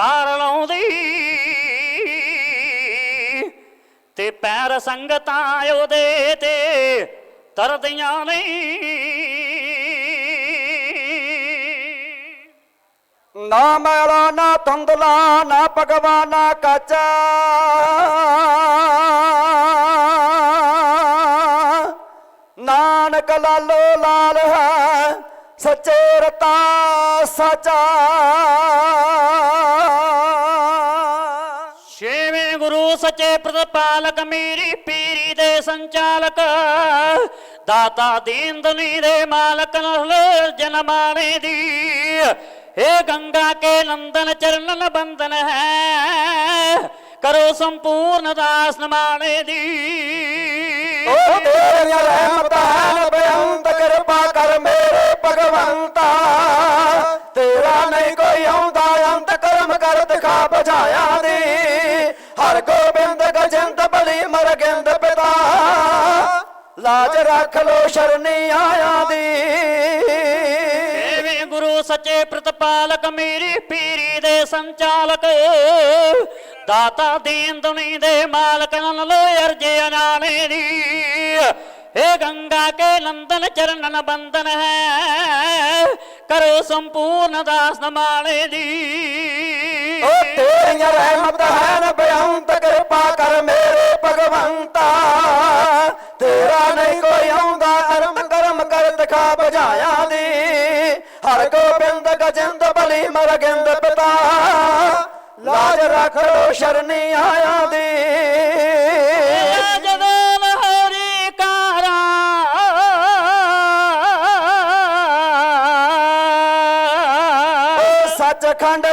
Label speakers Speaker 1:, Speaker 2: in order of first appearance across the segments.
Speaker 1: ਪਾਰ ਲਾਉਂਦੀ। ਤੇ ਪੈਰ ਸੰਗਤਾਂ ਉਹਦੇ ਤੇ ਤਰਦੀਆਂ ਨਹੀਂ
Speaker 2: ਨਾ ਮੈਲਾ, ਨਾ ਧੁੰਦਲਾ, ਨਾ ਭਗਵਾਨਾ ਕਾਚਾ। ਨਾਨਕ ਲਾਲੋ ਲਾਲ ਹੈ, ਸਚੇ ਰਤਾ ਸਚਾ।
Speaker 1: ਛੇਵੇਂ ਸੱਚੇ ਪ੍ਰਤਪਾਲਕ ਮੇਰੀ ਪੀਰੀ ਦੇ ਸੰਚਾਲਕ, ਦਾਤਾ ਦੀਨ ਦੁਨੀ ਦੇ ਮਾਲਕ ਨਸਲ ਜਨਮਾਣੇ ਦੀ। ਏ ਗੰਗਾ ਕੇ ਨੰਦਨ ਚਰਨਨ ਬੰਦਨ ਹੈ, ਕਰੋ ਸੰਪੂਰਨ ਦਾਸ ਨਮਾਣੇ ਦੀ।
Speaker 2: ਓ ਤੇਰੀਆਂ ਰਹਿਮਤਾਂ ਹਨ ਬੇਅੰਤ ਸ਼ਰਨੀ ਆਇਆ ਦੀ।
Speaker 1: ਏਵੇਂ ਗੁਰੂ ਸੱਚੇ ਪ੍ਰਤਪਾਲਕ ਮੇਰੀ ਪੀਰੀ ਦੇ ਸੰਚਾਲਕ। ਦਾਤਾ ਦੀਨ ਦੁਨੀ ਦੇ ਮਾਲਕ ਨਨ ਲੋ ਅਰਜੇ ਅਨਾਣੇ ਦੀ। ਏ ਗੰਗਾ ਕੇ ਨੰਦਨ ਚਰਨਨ ਬੰਦਨ ਹੈ। ਕਰੋ ਸੰਪੂਰਨ ਦਾਸ ਨਮਾਣੇ ਦੀ।
Speaker 2: ਓ ਤੇਰੀਆਂ ਰਹਿਮਤ ਹਨ ਬੇਅੰਤ ਕਿਰਪਾ ਕਰ ਮੇਰੇ ਭਗਵੰਤਾ। ਤੇਰਾ ਨਹੀਂ ਕੋਈ ਆਉਂਦਾ ਅਰਮ ਕਰਮ ਕਰ ਦਿਖਾ ਬੁਝਾਇਆ ਦੀ। ਹਰ ਗੋਬਿੰਦ ਗਜਿੰਦ ਬਲੀ ਮਰਗਿੰਦ ਪਿਤਾ। ਲਾਜ ਰੱਖ ਲੋ ਸ਼ਰਨੀ ਆਇਆ ਦੀ।
Speaker 1: ਜਦੋਂ ਲਹਰੀ ਕਾਰਾ।
Speaker 2: ਸੱਚਖੰਡ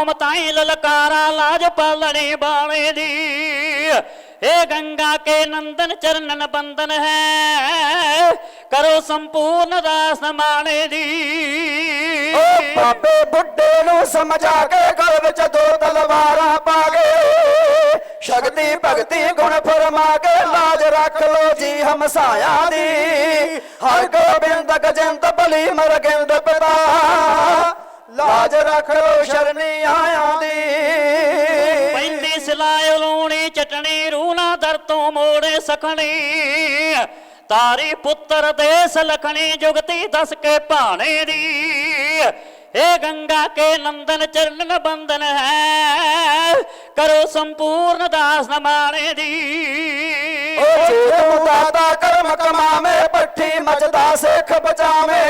Speaker 1: ਕੌਮ ਤਾਈ ਲਲਕਾਰਾ ਲਾਜ ਪਾਲਣੀ ਬਾਣੇ ਦੀ। ਏ ਗੰਗਾ ਕੇ ਨੰਦਨ ਚਰਨਨ ਬੰਦਨ ਹੈ, ਕਰੋ ਸੰਪੂਰਨ ਦਾਸ ਮਾਣੇ ਦੀ।
Speaker 2: ਓ ਬਾਬੇ ਬੁੱਢੇ ਨੂੰ ਸਮਝਾ ਕੇ ਗਲ ਵਿੱਚ ਦੋ ਤਲਵਾਰਾਂ ਪਾ ਗਏ ਸ਼ਕਤੀ ਭਗਤੀ ਗੁਣ ਫਰਮਾ ਕੇ ਲਾਜ ਰੱਖ ਲੋ ਜੀ ਹਮਸਾਇਆ ਦੀ। ਹਰ ਗੋਬਿੰਦ ਗਜੰਤ ਬਲੀ ਮਰਗਿੰਦ ਪਿਤਾ ਲਾਜ ਰੱਖ ਲੋ ਸ਼ਰਨੀ ਆਇਆ ਦੀ।
Speaker 1: ਪੈਂਦੀ ਸਿਲਾਇ ਲੂਣੀ, ਚਟਣੀ, ਰੂਣਾ ਦਰ ਤੋਂ ਮੋੜੇ ਸਖਣੀ। ਤਾਰੀ ਪੁੱਤਰ ਦੇਸ ਲਖਣੀ, ਜੁਗਤੀ ਦੱਸ ਕੇ ਭਾਣੇ ਦੀ। ਕੇ ਨੰਦਨ ਚਰਨ ਬੰਦਨ ਹੈ ਕਰੋ ਸੰਪੂਰਨ ਦਾਸ ਨਮਾਣੇ ਦੀ।
Speaker 2: ਓ ਜੇ ਦਾਤਾ ਕਰਮ ਕਮਾਵੇਂ ਪੱਠੀ ਮਚਦਾ ਸਿੱਖ ਬਚਾਵੇਂ।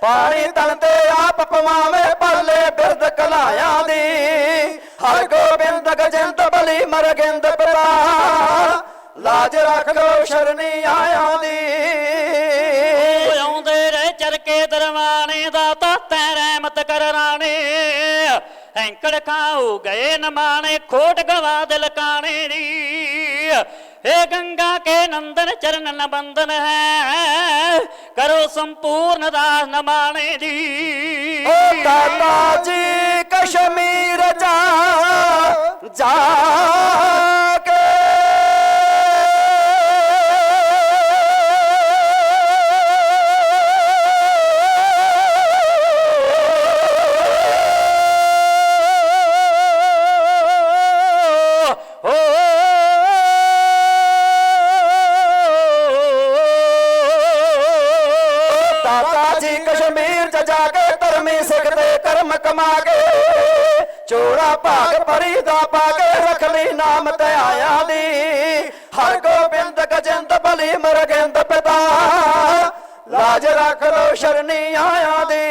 Speaker 2: ਪਾਣੀ ਤਨ ਤੇ ਆਪ ਪਵਾਵੇਂ ਪੱਲੇ ਬਿਰਦ ਕਲਾਇਆ ਦੀ। ਹਰ ਗੋਬਿੰਦ ਗਜੰਦ ਬਲੀ ਮਰਗਿੰਦ ਪਿਤਾ ਲਾਜ ਰੱਖ ਸ਼ਰਨੀ ਆਇਆ ਦੀ।
Speaker 1: ਆਉਂਦੇ ਰਹੇ ਚਰਕੇ ਦਰਵਾਨੇ ਦਾ ਕਰ ਰਾਣੇ, ਹੈਂਕੜ ਖਾਉ ਗਏ ਨਮਾਣੇ, ਖੋਟ ਗਵਾ ਦਿਲ ਕਾਣੇ ਦੀ। ਏ ਗੰਗਾ ਕੇ ਨੰਦਨ ਚਰਨ ਨ ਬੰਦਨ ਹੈ, ਕਰੋ ਸੰਪੂਰਨ ਦਾਸ ਨਮਾਣੇ ਦੀ।
Speaker 2: ਓ ਦਾਤਾ ਜੀ ਕਸ਼ਮੀਰ ਜਾ ਜਾ ਕੇ
Speaker 1: ਓ
Speaker 2: ਕਮਾ ਕੇ ਚੋੜਾ ਭਾਗ ਪਰੀ ਦਾ ਪਾ ਕੇ ਰੱਖ ਲਈ, ਨਾਮ ਤੇ ਆਇਆ ਦੀ ਹਰ ਗੋਬਿੰਦ ਗਜੰਦ ਬਲੀ ਮਰਗਿੰਦ ਪਿਤਾ ਲਾਜ ਰੱਖ ਲੋ ਸ਼ਰਨੀ ਆਇਆ ਦੀ।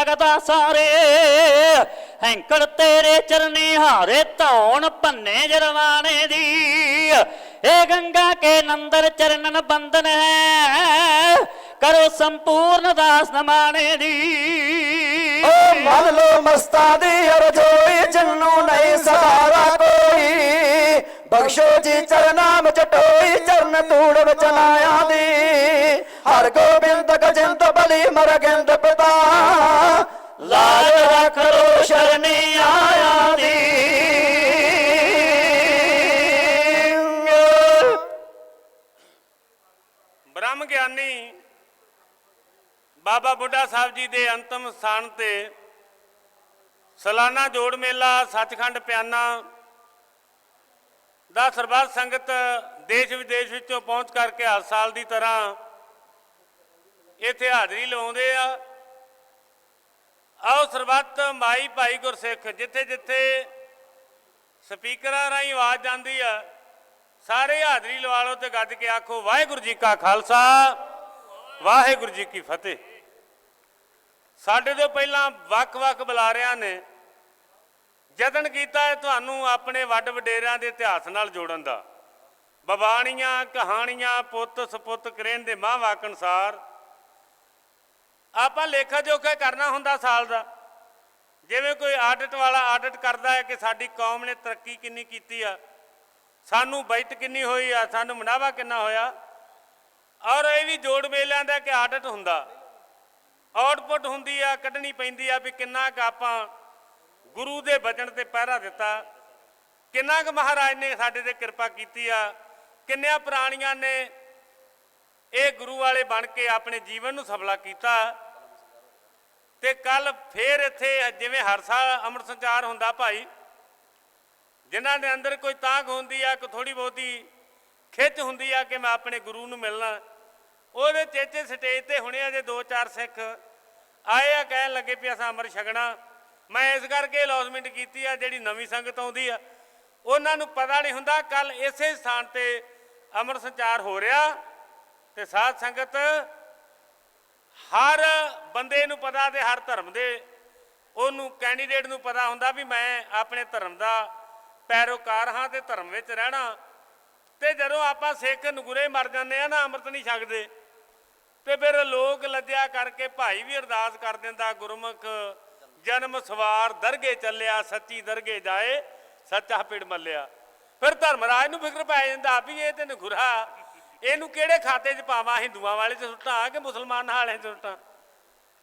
Speaker 2: ਸਕਦਾ ਸਾਰੇ।
Speaker 1: ਹੈਂਕੜ ਤੇਰੇ ਚਰਨੀ ਹਾਰੇ ਧੌਣ ਭੰਨੇ ਜਰਵਾਣੇ ਦੀ। ਇਹ ਗੰਗਾ ਕੇ ਨੰਦਰ ਚਰਨਨ ਬੰਦਨ ਹੈ। ਕਰੋ ਸੰਪੂਰਨ ਦਾਸ ਨਮਾਣੇ ਦੀ।
Speaker 2: ਓ ਮੰਨ ਲੋ ਮਸਤਾ ਦੀ ਅਰਜੋਈ ਜਿੰਨੂੰ ਨਹੀਂ ਸਹਾਰਾ ਕੋਈ। ਬਖਸ਼ੋ ਜੀ ਚਰਨਾਮ ਚਟੋਈ ਚਰਨ ਤੂੜ ਬਚਨਾਇਆ ਦੀ। ਹਰ ਗੋਬਿੰਦ, ਗਜਿੰਦ, ਬਲੀ, ਮਰਗਿੰਦ ਪਿਤਾ। ਲਾਜ ਰੱਖ ਲੋ ਸ਼ਰਨੀ ਆਇਆ ਦੀ।
Speaker 3: ਬ੍ਰਹਮ ਗਿਆਨੀ ਬਾਬਾ ਬੁੱਢਾ ਸਾਹਿਬ ਜੀ ਦੇ ਅੰਤਮ ਸਥਾਨ ਤੇ ਸਾਲਾਨਾ ਜੋੜ ਮੇਲਾ, ਸੱਚਖੰਡ ਪਿਆਨਾ ਦਾ ਸਰਬੱਤ ਸੰਗਤ ਦੇਸ਼ ਵਿਦੇਸ਼ ਵਿੱਚੋਂ ਪਹੁੰਚ ਕਰਕੇ ਹਰ ਸਾਲ ਦੀ ਤਰ੍ਹਾਂ ਇੱਥੇ ਹਾਜ਼ਰੀ ਲਵਾਉਂਦੇ ਆ। ਆਓ ਸਰਬੱਤ ਮਾਈ ਭਾਈ ਗੁਰਸਿੱਖ, ਜਿੱਥੇ ਜਿੱਥੇ ਸਪੀਕਰਾਂ ਰਾਹੀਂ ਆਵਾਜ਼ ਜਾਂਦੀ ਆ, ਸਾਰੇ ਹਾਜ਼ਰੀ ਲਵਾ ਲਓ ਤੇ ਗੱਜ ਕੇ ਆਖੋ, ਵਾਹਿਗੁਰੂ ਜੀ ਕਾ ਖਾਲਸਾ, ਵਾਹਿਗੁਰੂ ਜੀ ਕੀ ਫਤਿਹ। ਸਾਡੇ ਤੋਂ ਪਹਿਲਾਂ ਵੱਖ-ਵੱਖ ਬੁਲਾਰਿਆਂ ਨੇ ਯਤਨ ਕੀਤਾ ਹੈ ਤੁਹਾਨੂੰ ਆਪਣੇ ਵੱਡ ਵਡੇਰਿਆਂ ਦੇ ਇਤਿਹਾਸ ਨਾਲ ਜੋੜਨ ਦਾ। ਬਬਾਣੀਆਂ ਕਹਾਣੀਆਂ, ਪੁੱਤ ਸਪੁੱਤ ਕਰੇਨ ਦੇ ਮਾਂ ਵਾਕ ਅਨਸਾਰ ਆਪਾਂ ਲੇਖਾ ਜੋਖਾ ਕਰਨਾ ਹੁੰਦਾ ਸਾਲ ਦਾ। ਜਿਵੇਂ ਕੋਈ ਆਡਿਟ ਵਾਲਾ ਆਡਿਟ ਕਰਦਾ ਹੈ ਕਿ ਸਾਡੀ ਕੌਮ ਨੇ ਤਰੱਕੀ ਕਿੰਨੀ ਕੀਤੀ ਆ, ਸਾਨੂੰ ਬਜਟ ਕਿੰਨੀ ਹੋਈ ਆ, ਸਾਨੂੰ ਮੁਨਾਫਾ ਕਿੰਨਾ ਹੋਇਆ, ਔਰ ਇਹ ਵੀ ਜੋੜ ਮੇਲਿਆਂ ਦਾ ਕਿ ਆਡਿਟ ਹੁੰਦਾ। ਆਊਟਪੁੱਟ ਹੁੰਦੀ ਆ, ਕੱਢਣੀ ਪੈਂਦੀ ਆ ਵੀ ਕਿੰਨਾ ਕੁ ਆਪਾਂ ਗੁਰੂ ਦੇ ਬਚਨ ਤੇ ਪਹਿਰਾ ਦਿੱਤਾ। ਕਿੰਨਾ ਕੁ ਮਹਾਰਾਜ ਨੇ ਸਾਡੇ ਤੇ ਕਿਰਪਾ ਕੀਤੀ ਆ। ਕਿੰਨਿਆਂ ਪ੍ਰਾਣੀਆਂ ਨੇ ਇਹ ਗੁਰੂ ਵਾਲੇ ਬਣ ਕੇ ਆਪਣੇ ਜੀਵਨ ਨੂੰ ਸਫਲਾ ਕੀਤਾ। ਤੇ ਕੱਲ ਫੇਰ ਇੱਥੇ ਜਿਵੇਂ ਹਰ ਸਾਲ ਅੰਮ੍ਰਿਤ ਸੰਚਾਰ ਹੁੰਦਾ ਭਾਈ, ਜਿਨ੍ਹਾਂ ਦੇ ਅੰਦਰ ਕੋਈ ਤਾਂਗ ਹੁੰਦੀ ਆ, ਕੋਈ ਥੋੜੀ ਬਹੁਤੀ ਖਿੱਚ ਹੁੰਦੀ ਆ ਕਿ ਮੈਂ ਆਪਣੇ ਗੁਰੂ ਨੂੰ ਮਿਲਣਾ। ਉਹਦੇ ਚੇਚੇ ਸਟੇਜ ਤੇ ਹੁਣੇ ਆ ਜੇ ਦੋ ਚਾਰ ਸਿੱਖ ਆਏ ਆ, ਕਹਿਣ ਲੱਗੇ ਵੀ ਅਸਾਂ ਅੰਮ੍ਰਿਤ ਛਕਣਾ। ਮੈਂ ਇਸ ਕਰਕੇ ਅਲੌਸਮੈਂਟ ਕੀਤੀ ਆ, ਜਿਹੜੀ ਨਵੀਂ ਸੰਗਤ ਆਉਂਦੀ ਆ, ਉਹਨਾਂ ਨੂੰ ਪਤਾ ਨਹੀਂ ਹੁੰਦਾ, ਕੱਲ ਇਸੇ ਸਥਾਨ ਤੇ ਅੰਮ੍ਰਿਤ ਸੰਚਾਰ ਹੋ ਰਿਹਾ ਤੇ ਸਾਧ ਸੰਗਤ ਹਰ ਬੰਦੇ ਨੂੰ ਪਤਾ ਤੇ ਹਰ ਧਰਮ ਦੇ, ਉਹਨੂੰ ਕੈਂਡੀਡੇਟ ਨੂੰ ਪਤਾ ਹੁੰਦਾ ਵੀ ਮੈਂ ਆਪਣੇ ਧਰਮ ਦਾ ਪੈਰੋਕਾਰ ਹਾਂ ਤੇ ਧਰਮ ਵਿੱਚ ਰਹਿਣਾ। ਤੇ ਜਦੋਂ ਆਪਾਂ ਸਿੱਖ ਨਗੁਰੇ ਮਰ ਜਾਂਦੇ ਆ ਨਾ, ਅੰਮ੍ਰਿਤ ਨਹੀਂ ਛਕਦੇ, ਤੇ ਫਿਰ ਲੋਕ ਲੱਜਿਆ ਕਰਕੇ ਭਾਈ ਵੀ ਅਰਦਾਸ ਕਰ ਦਿੰਦਾ, ਗੁਰਮੁਖ ਜਨਮ ਸਵਾਰ ਦਰਗੇ ਚੱਲਿਆ, ਸੱਚੀ ਦਰਗੇ ਜਾਏ, ਸੱਚਾ ਪਿੜ ਮੱਲਿਆ। ਫਿਰ ਧਰਮਰਾਜ ਨੂੰ ਫਿਕਰ ਪੈ ਜਾਂਦਾ ਵੀ ਇਹ ਤੇ ਨਗੁਰਾ ਇਹਨੂੰ ਕਿਹੜੇ ਖਾਤੇ 'ਚ ਪਾਵਾਂ, ਹਿੰਦੂਆਂ ਵਾਲੇ 'ਚ ਸੁੱਟਾਂ, ਕਿ ਮੁਸਲਮਾਨ ਵਾਲੇ 'ਚ ਸੁੱਟਾਂ?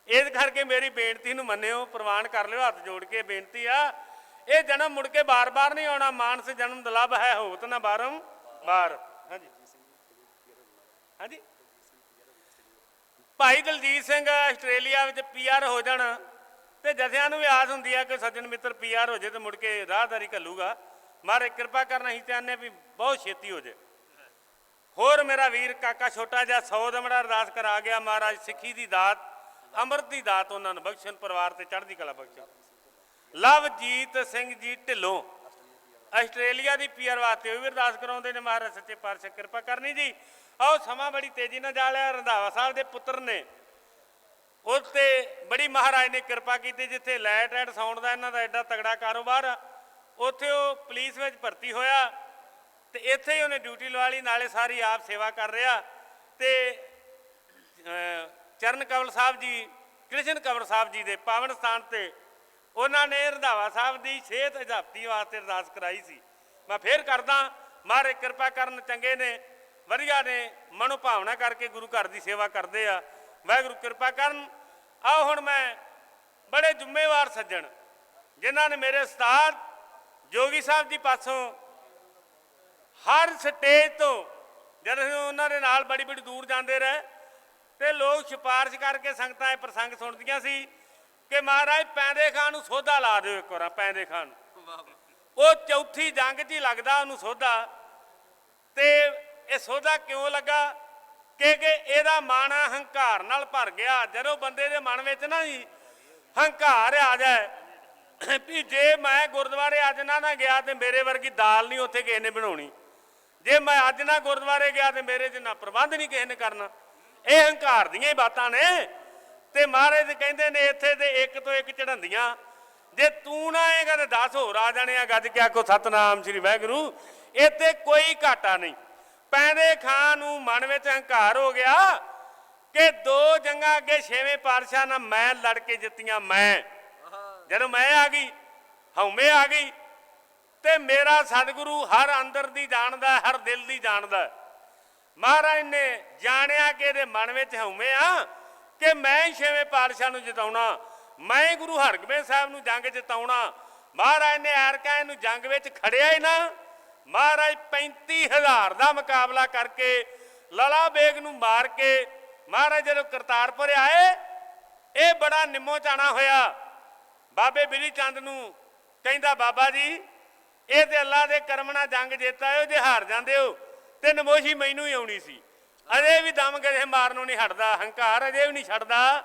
Speaker 3: ਇਸ ਕਰਕੇ ਮੇਰੀ ਬੇਨਤੀ ਨੂੰ ਮੰਨਿਓ, ਪ੍ਰਵਾਨ ਕਰ ਲਿਓ, ਹੱਥ ਜੋੜ ਕੇ ਬੇਨਤੀ ਆ। ਇਹ ਜਨਮ ਮੁੜ ਕੇ ਬਾਰ-ਬਾਰ ਨਹੀਂ ਆਉਣਾ, ਮਾਨਸ ਜਨਮ ਦੁਲਭ ਹੈ ਹੋਤ ਨਾ ਬਾਰਮ, ਬਾਰ। ਹਾਂਜੀ। ਹਾਂਜੀ। ਭਾਈ ਦਲਜੀਤ ਸਿੰਘ ਆਸਟ੍ਰੇਲੀਆ ਵਿੱਚ ਪੀਆਰ ਹੋ ਜਾਣ। ਤੇ ਜਥਿਆਂ ਨੂੰ ਵੀ ਆਸ ਹੁੰਦੀ ਆ ਕਿ ਸੱਜਣ ਮਿੱਤਰ ਪੀਆਰ ਹੋ ਜੇ ਤੇ ਮੁੜ ਕੇ ਰਾਹਦਾਰੀ ਘੱਲੂਗਾ। ਮਾਰੇ ਕਿਰਪਾ ਕਰਨਾ ਹੀ ਚਾਹੁੰਦੇ ਵੀ ਬਹੁਤ ਛੇਤੀ ਹੋ ਜੇ। ਹੋਰ ਮੇਰਾ ਵੀਰ ਕਾਕਾ ਛੋਟਾ ਜਿਹਾ 100 ਦਮੜਾ ਅਰਦਾਸ ਕਰਾ ਗਿਆ ਮਹਾਰਾਜ, ਸਿੱਖੀ ਦੀ ਦਾਤ, ਅੰਮ੍ਰਿਤ ਦੀ ਦਾਤ ਉਹਨਾਂ ਨੂੰ ਬਖਸ਼ਣ, ਪਰਿਵਾਰ ਤੇ ਚੜ੍ਹਦੀ ਕਲਾ ਬਖਸ਼ਣ। ਲਵਜੀਤ ਸਿੰਘ ਜੀ ਢਿੱਲੋਂ, ਆਸਟ੍ਰੇਲੀਆ ਦੀ ਪੀਆਰ ਵਾਸਤੇ ਉਹ ਵੀ ਅਰਦਾਸ ਕਰਾਉਂਦੇ ਨੇ ਮਹਾਰਾਜ, ਸੱਚੇ ਪਾਤਸ਼ਾਹ, ਕਿਰਪਾ ਕਰਨੀ ਜੀ। ਆਓ, ਸਮਾਂ ਬੜੀ ਤੇਜ਼ੀ ਨਾਲ ਜਾ ਲਿਆ, ਰੰਧਾਵਾ ਸਾਹਿਬ ਦੇ ਪੁੱਤਰ ਨੇ। ਉਸ 'ਤੇ ਬੜੀ ਮਹਾਰਾਜ ਨੇ ਕਿਰਪਾ ਕੀਤੀ ਜਿੱਥੇ ਲਾਈਟ ਐਂਡ ਸਾਊਂਡ ਦਾ ਇਹਨਾਂ ਦਾ ਐਡਾ ਤਗੜਾ ਕਾਰੋਬਾਰ ਆ ਉੱਥੇ ਉਹ ਪੁਲਿਸ ਵਿੱਚ ਭਰਤੀ ਹੋਇਆ ਤੇ ਇੱਥੇ ਹੀ ਉਹਨੇ ਡਿਊਟੀ ਲਵਾ ਲਈ, ਨਾਲੇ ਸਾਰੀ ਆਪ ਸੇਵਾ ਕਰ ਰਿਹਾ ਤੇ ਚਰਨ ਕਵਲ ਸਾਹਿਬ ਜੀ, ਕ੍ਰਿਸ਼ਨ ਕਵਲ ਸਾਹਿਬ ਜੀ ਦੇ ਪਾਵਨ ਸਥਾਨ ਤੇ ਉਹਨਾਂ ਨੇ ਰੰਧਾਵਾ ਸਾਹਿਬ ਦੀ ਸਿਹਤ ਅਜਾਪਤੀ ਵਾਸਤੇ ਅਰਦਾਸ ਕਰਾਈ ਸੀ। ਮੈਂ ਫੇਰ ਕਰਦਾ ਮਾਰੇ ਕਿਰਪਾ ਕਰਨ ਚੰਗੇ ਨੇ, ਵਧੀਆ ਨੇ ਮਨੋ ਭਾਵਨਾ ਕਰਕੇ ਗੁਰੂ ਘਰ ਦੀ ਸੇਵਾ ਕਰਦੇ ਆ। ਵਾਹਿਗੁਰੂ ਕਿਰਪਾ ਕਰਨ ਆਓ ਹੁਣ ਮੈਂ ਬੜੇ ਜ਼ਿੰਮੇਵਾਰ ਸੱਜਣ, ਜਿਨ੍ਹਾਂ ਨੇ ਮੇਰੇ ਉਸਤਾਦ ਜੋਗੀ ਸਾਹਿਬ ਜੀ ਪਾਸੋਂ ਹਰ ਸਟੇਜ ਤੋਂ, ਜਦ ਅਸੀਂ ਉਹਨਾਂ ਦੇ ਨਾਲ ਬੜੀ ਬੜੀ ਦੂਰ ਜਾਂਦੇ ਰਹੇ, ਤੇ ਲੋਕ ਸਿਫਾਰਿਸ਼ ਕਰਕੇ ਸੰਗਤਾਂ ਇਹ ਪ੍ਰਸੰਗ ਸੁਣਦੀਆਂ ਸੀ ਕਿ ਮਹਾਰਾਜ ਪੈਂਦੇ ਖਾਨ ਨੂੰ ਸੋਧਾ ਲਾ ਦਿਓ ਇੱਕ ਵਾਰ ਪੈਂਦੇ ਖਾਨ ਨੂੰ। ਉਹ ਚੌਥੀ ਜੰਗ 'ਚ ਹੀ ਲੱਗਦਾ ਉਹਨੂੰ ਸੋਧਾ, ਤੇ ਇਹ ਸੋਧਾ ਕਿਉਂ ਲੱਗਾ ਕਿ ਕਿ ਇਹਦਾ ਮਨ ਹੰਕਾਰ ਨਾਲ ਭਰ ਗਿਆ। ਜਦੋਂ ਬੰਦੇ ਦੇ ਮਨ ਵਿੱਚ ਨਾ ਜੀ ਹੰਕਾਰ ਆ ਜਾਏ, ਵੀ ਜੇ ਮੈਂ ਗੁਰਦੁਆਰੇ ਅੱਜ ਨਾ ਨਾ ਗਿਆ ਤੇ ਮੇਰੇ ਵਰਗੀ ਦਾਲ ਨਹੀਂ ਉੱਥੇ ਕਿਸੇ ਨੇ ਬਣਾਉਣੀ। ਜੇ ਮੈਂ ਅੱਜ ਨਾ ਗੁਰਦੁਆਰੇ ਗਿਆ ਤੇ ਮੇਰੇ ਜਿੰਨਾ ਪ੍ਰਬੰਧ ਨਹੀਂ ਕਿਸੇ ਨੇ ਕਰਨਾ। ਇਹ ਹੰਕਾਰ ਦੀਆਂ ਹੀ ਬਾਤਾਂ ਨੇ। ਤੇ ਮਹਾਰਾਜ ਕਹਿੰਦੇ ਨੇ ਇੱਥੇ ਤੇ ਇੱਕ ਤੋਂ ਇੱਕ ਚੜ੍ਹੰਦੀਆਂ। ਜੇ ਤੂੰ ਨਾ ਆਏਗਾ ਤੇ 10 ਹੋਰ ਆ ਜਾਣੇ ਆ। ਗੱਜ ਕੇ ਆਖੋ, ਸਤਨਾਮ ਸ੍ਰੀ ਵਾਹਿਗੁਰੂ, ਇੱਥੇ ਕੋਈ ਘਾਟਾ ਨਹੀਂ। ਪੈਂਦੇ ਖਾਂ ਨੂੰ ਮਨ ਵਿੱਚ ਹੰਕਾਰ ਹੋ ਗਿਆ ਕਿ ਦੋ ਜੰਗਾਂ ਅੱਗੇ ਛੇਵੇਂ ਪਾਤਸ਼ਾਹ ਨਾਲ ਮੈਂ ਲੜ ਕੇ ਜਿੱਤੀਆਂ ਮੈਂ। ਜਦੋਂ ਮੈਂ ਆ ਗਈ, ਹਉਮੈ ਆ ਗਈ ਤੇ ਮੇਰਾ ਸਤਿਗੁਰੂ ਹਰ ਅੰਦਰ ਦੀ ਜਾਣਦਾ, ਹਰ ਦਿਲ ਦੀ ਜਾਣਦਾ। ਮਹਾਰਾਜ ਨੇ ਜਾਣਿਆ ਕਿ ਇਹਦੇ ਮਨ ਵਿੱਚ ਹਉਮੈ ਆ ਕਿ ਮੈਂ ਹੀ ਛੇਵੇਂ ਪਾਤਸ਼ਾਹ ਨੂੰ ਜਿਤਾਉਣਾ, ਮੈਂ ਗੁਰੂ ਹਰਗੋਬਿੰਦ ਸਾਹਿਬ ਨੂੰ ਜੰਗ ਜਿਤਾਉਣਾ। ਮਹਾਰਾਜ ਨੇ ਐਰਕਾ ਇਹਨੂੰ ਜੰਗ ਵਿੱਚ ਖੜਿਆ ਹੀ ਨਾ। ਮਹਾਰਾਜ 35000 ਦਾ ਮੁਕਾਬਲਾ ਕਰਕੇ ਲਲਾ ਬੇਗ ਨੂੰ ਮਾਰ ਕੇ ਮਹਾਰਾਜ ਜਦੋਂ ਕਰਤਾਰਪੁਰ ਆਏ, ਇਹ ਬੜਾ ਨਿੰਮੋ ਚਾਣਾ ਹੋਇਆ। ਬਾਬੇ ਬਿਲੀ ਚੰਦ ਨੂੰ ਕਹਿੰਦਾ, ਬਾਬਾ ਜੀ, ਇਹ ਤੇ ਅੱਲਾ ਦੇ ਕਰਮ ਨਾਲ ਜੰਗ ਜਿੱਤਾ ਹੋ ਜੇ ਹਾਰ ਜਾਂਦੇ ਹੋ, ਤੇ ਨਮੋਸ਼ੀ ਮੈਨੂੰ ਹੀ ਆਉਣੀ ਸੀ। ਅਜੇ ਵੀ ਦਮ ਗਏ ਮਾਰਨੋਂ ਨਹੀਂ ਹਟਦਾ, ਹੰਕਾਰ ਅਜੇ ਵੀ ਨਹੀਂ ਛੱਡਦਾ।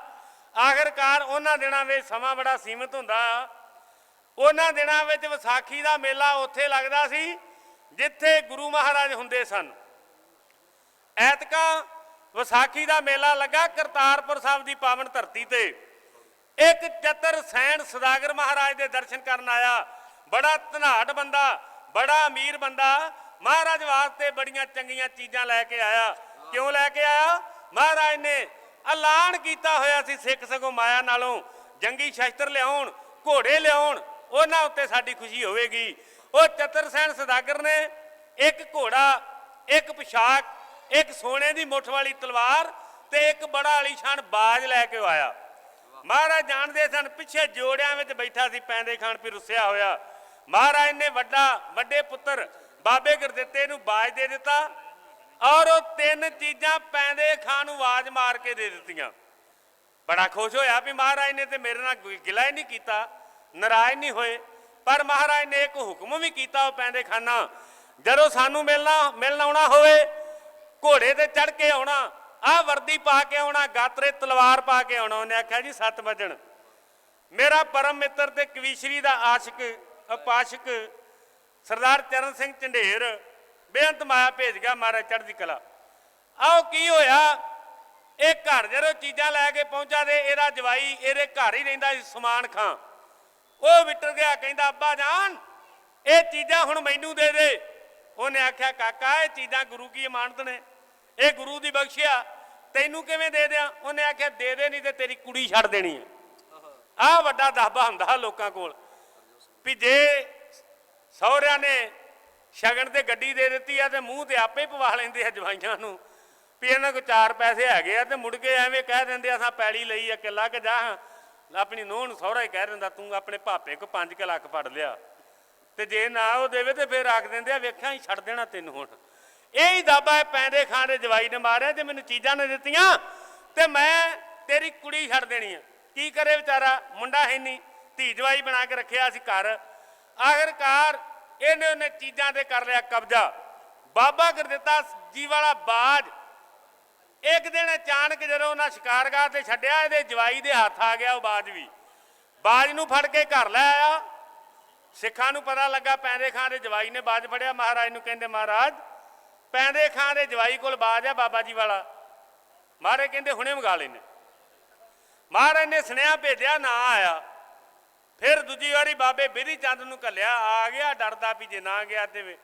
Speaker 3: ਆਖਰਕਾਰ ਉਹਨਾਂ ਦਿਨਾਂ ਵਿੱਚ ਸਮਾਂ ਬੜਾ ਸੀਮਿਤ ਹੁੰਦਾ। ਉਹਨਾਂ ਦਿਨਾਂ ਵਿੱਚ ਵਿਸਾਖੀ ਦਾ ਮੇਲਾ ਉੱਥੇ ਲੱਗਦਾ ਸੀ ਜਿੱਥੇ ਗੁਰੂ ਮਹਾਰਾਜ ਹੁੰਦੇ ਸਨ। ਐਤਕਾ ਵਿਸਾਖੀ ਦਾ ਮੇਲਾ ਲੱਗਾ ਕਰਤਾਰਪੁਰ ਸਾਹਿਬ ਦੀ ਪਾਵਨ ਧਰਤੀ ਤੇ। ਇੱਕ ਚਤਰ ਸੈਣ ਸਦਾਗਰ ਮਹਾਰਾਜ ਦੇ ਦਰਸ਼ਨ ਕਰਨ ਆਇਆ। ਬੜਾ ਧਨਾੜ ਬੰਦਾ, ਬੜਾ ਅਮੀਰ ਬੰਦਾ। ਮਹਾਰਾਜ ਵਾਸਤੇ ਬੜੀਆਂ ਚੰਗੀਆਂ ਚੀਜ਼ਾਂ ਲੈ ਕੇ ਆਇਆ। ਕਿਉਂ ਲੈ ਕੇ ਆਇਆ? ਮਹਾਰਾਜ ਨੇ ਐਲਾਨ ਕੀਤਾ ਹੋਇਆ ਸੀ ਸਿੱਖ ਸਗੋਂ ਮਾਇਆ ਨਾਲੋਂ। ਜੰਗੀ ਸ਼ਸਤਰ ਲਿਆਉਣ, ਘੋੜੇ ਲਿਆਉਣ, ਉਹਨਾਂ ਉੱਤੇ ਸਾਡੀ ਖੁਸ਼ੀ ਹੋਵੇਗੀ। ਉਹ ਚਤਰ ਸੈਨ ਸਦਾਗਰ ਨੇ ਇੱਕ ਘੋੜਾ, ਇੱਕ ਪਿਸ਼ਾਕ, ਇੱਕ ਸੋਨੇ ਦੀ ਮੁੱਠ ਵਾਲੀ ਤਲਵਾਰ ਤੇ ਇੱਕ ਬੜਾ ਆਲੀਸ਼ਾਨ ਬਾਜ ਲੈ ਕੇ ਆਇਆ। ਮਹਾਰਾਜ ਜਾਣਦੇ ਸਨ, ਪਿੱਛੇ ਜੋੜਿਆਂ ਵਿੱਚ ਬੈਠਾ ਸੀ, ਪੈਂਦੇ ਖਾਨ ਪੀ ਰੁੱਸਿਆ ਹੋਇਆ। ਮਹਾਰਾਜ ਨੇ ਵੱਡਾ, ਵੱਡੇ ਪੁੱਤਰ ਬਾਬੇ ਗੁਰਦਿੱਤੇ ਨੂੰ ਬਾਜ ਦੇ ਦਿੱਤਾ ਔਰ ਉਹ ਤਿੰਨ ਚੀਜ਼ਾਂ ਪੈਂਦੇ ਖਾਨ ਨੂੰ ਆਵਾਜ਼ ਮਾਰ ਕੇ ਦੇ ਦਿੱਤੀਆਂ। ਬੜਾ ਖੁਸ਼ ਹੋਇਆ ਵੀ ਮਹਾਰਾਜ ਨੇ ਤੇ ਮੇਰੇ ਨਾਲ ਗਿਲਾ ਹੀ ਨਹੀਂ ਕੀਤਾ, ਨਾਰਾਜ਼ ਨਹੀਂ ਹੋਏ। ਪਰ ਮਹਾਰਾਜ ਨੇ ਇੱਕ ਹੁਕਮ ਵੀ ਕੀਤਾ ਉਹ ਪੈਂਦੇ ਖਾਨਾ, ਜਦੋਂ ਸਾਨੂੰ ਮਿਲਣਾ, ਮਿਲਣ ਆਉਣਾ ਹੋਵੇ, ਘੋੜੇ ਤੇ ਚੜ ਕੇ ਆਉਣਾ, ਆਹ ਵਰਦੀ ਪਾ ਕੇ ਆਉਣਾ, ਗਾਤਰੇ ਤਲਵਾਰ ਪਾ ਕੇ ਆਉਣਾ, ਉਹਨੇ ਆਖਿਆ ਜੀ ਸੱਤ ਵਜਣ। ਮੇਰਾ ਪਰਮ ਮਿੱਤਰ ਤੇ ਕਵੀਸ਼ਰੀ ਦਾ ਆਸ਼ਿਕ ਉਪਾਸ਼ਕ ਸਰਦਾਰ ਚਰਨ ਸਿੰਘ ਝੰਡੇਰ, ਬੇਅੰਤ ਮਾਇਆ ਭੇਜ ਗਿਆ ਮਹਾਰਾਜ ਚੜ੍ਹਦੀ ਕਲਾ। ਆਓ ਕੀ ਹੋਇਆ? ਇਹ ਘਰ ਜਦੋਂ ਚੀਜ਼ਾਂ ਲੈ ਕੇ ਪਹੁੰਚਾ ਦੇ, ਇਹਦਾ ਜਵਾਈ, ਇਹਦੇ ਘਰ ਹੀ ਰਹਿੰਦਾ ਸਮਾਨ ਖਾਂ ਉਹ ਵਿਟਰ ਗਿਆ, ਕਹਿੰਦਾ, ਅੱਬਾ ਜਾਨ, ਇਹ ਚੀਜ਼ਾਂ ਹੁਣ ਮੈਨੂੰ ਦੇ ਦੇ। ਉਹਨੇ ਆਖਿਆ, ਕਾਕਾ, ਇਹ ਚੀਜ਼ਾਂ ਗੁਰੂ ਕੀ ਇਮਾਨਤ ਨੇ? ਇਹ ਗੁਰੂ ਦੀ ਬਖਸ਼ਿਆ, ਤੈਨੂੰ ਕਿਵੇਂ ਦੇ ਦਿਆਂ? ਉਹਨੇ ਆਖਿਆ, ਦੇ ਦੇ ਨਹੀਂ ਤੇ ਤੇਰੀ ਕੁੜੀ ਛੱਡ ਦੇਣੀ ਹੈ। ਆਹ ਵੱਡਾ ਦਾਬਾ ਹੁੰਦਾ ਲੋਕਾਂ ਕੋਲ, ਵੀ ਜੇ ਸਹੁਰਿਆਂ ਨੇ ਸ਼ਗਨ ਤੇ ਗੱਡੀ ਦੇ ਦਿੱਤੀ ਆ ਤੇ ਮੂੰਹ ਤੇ ਆਪੇ ਪਵਾ ਲੈਂਦੇ ਆ ਜਵਾਈਆਂ ਨੂੰ, ਵੀ ਇਹਨਾਂ ਕੋਲ ਚਾਰ ਪੈਸੇ ਹੈਗੇ ਆ ਤੇ ਮੁੜ ਕੇ ਐਵੇਂ ਕਹਿ ਦਿੰਦੇ ਆ, ਅਸਾਂ ਪੈਲੀ ਲਈ ਆ, ਕਿੱਲਾ ਕਿ ਜਾ ਆਪਣੀ ਨੂੰਹ ਨੂੰ ਸਹੁਰਾ ਹੀ ਕਹਿ ਦਿੰਦਾ, ਤੂੰ ਆਪਣੇ ਭਾਪੇ ਕੋ 5 ਲੱਖ ਫੜ ਲਿਆ। ਤੇ ਜੇ ਨਾ ਉਹ ਦੇਵੇ ਤੇ ਫਿਰ ਆਖ ਦਿੰਦੇ ਆ, ਵੇਖਿਆ ਹੀ ਛੱਡ ਦੇਣਾ ਤੈਨੂੰ ਹੁਣ। ਇਹ ਹੀ ਦਾਬਾ ਹੈ ਪੈਂਦੇ ਖਾਂ ਦੇ ਜਵਾਈ ਨੇ ਮਾਰਿਆ ਤੇ ਮੈਨੂੰ ਚੀਜ਼ਾਂ ਨੇ ਦਿੱਤੀਆਂ, ਤੇ ਮੈਂ ਤੇਰੀ ਕੁੜੀ ਛੱਡ ਦੇਣੀ ਆ। ਕੀ ਕਰੇ ਵਿਚਾਰਾ? ਮੁੰਡਾ ਹੈ ਨਹੀਂ। ਧੀ ਜਵਾਈ ਬਣਾ ਕੇ ਰੱਖਿਆ ਸੀ ਘਰ। ਆਖਰਕਾਰ ਇਹਨੇ ਉਹਨੇ ਚੀਜ਼ਾਂ ਤੇ ਕਰ ਲਿਆ ਕਬਜ਼ਾ। ਬਾਬਾ ਗੁਰਦਿੱਤਾ ਜੀ ਵਾਲਾ ਬਾਜ। ਇੱਕ ਦਿਨ ਅਚਾਨਕ ਜਦੋਂ ਉਹਨਾਂ ਸ਼ਿਕਾਰਗਾਹ ਤੇ ਛੱਡਿਆ, ਇਹਦੇ ਜਵਾਈ ਦੇ ਹੱਥ ਆ ਗਿਆ ਉਹ ਬਾਜ ਵੀ। ਬਾਜ ਨੂੰ ਫੜ ਕੇ ਘਰ ਲੈ ਆਇਆ। ਸਿੱਖਾਂ ਨੂੰ ਪਤਾ ਲੱਗਾ ਪੈਂਦੇ ਖਾਂ ਦੇ ਜਵਾਈ ਨੇ ਬਾਜ ਫੜਿਆ। ਮਹਾਰਾਜ ਨੂੰ ਕਹਿੰਦੇ, ਮਹਾਰਾਜ, ਪੈਂਦੇ ਖਾਂ ਦੇ ਜਵਾਈ ਕੋਲ ਬਾਜ ਆ ਬਾਬਾ ਜੀ ਵਾਲਾ। ਮਹਾਰਾਜ ਕਹਿੰਦੇ, ਹੁਣੇ ਮੰਗਾ ਲੈਨੇ ਮਹਾਰਾਜ ਨੇ ਸੁਨੇਹਾ ਭੇਜਿਆ, ਨਾ ਆਇਆ। ਫਿਰ ਦੂਜੀ ਵਾਰੀ ਬਾਬੇ ਬਿਧੀ ਚੰਦ ਨੂੰ ਘੱਲਿਆ, ਆ ਗਿਆ, ਡਰਦਾ ਵੀ ਜੇ ਨਾ ਗਿਆ ਤੇ ਵੇ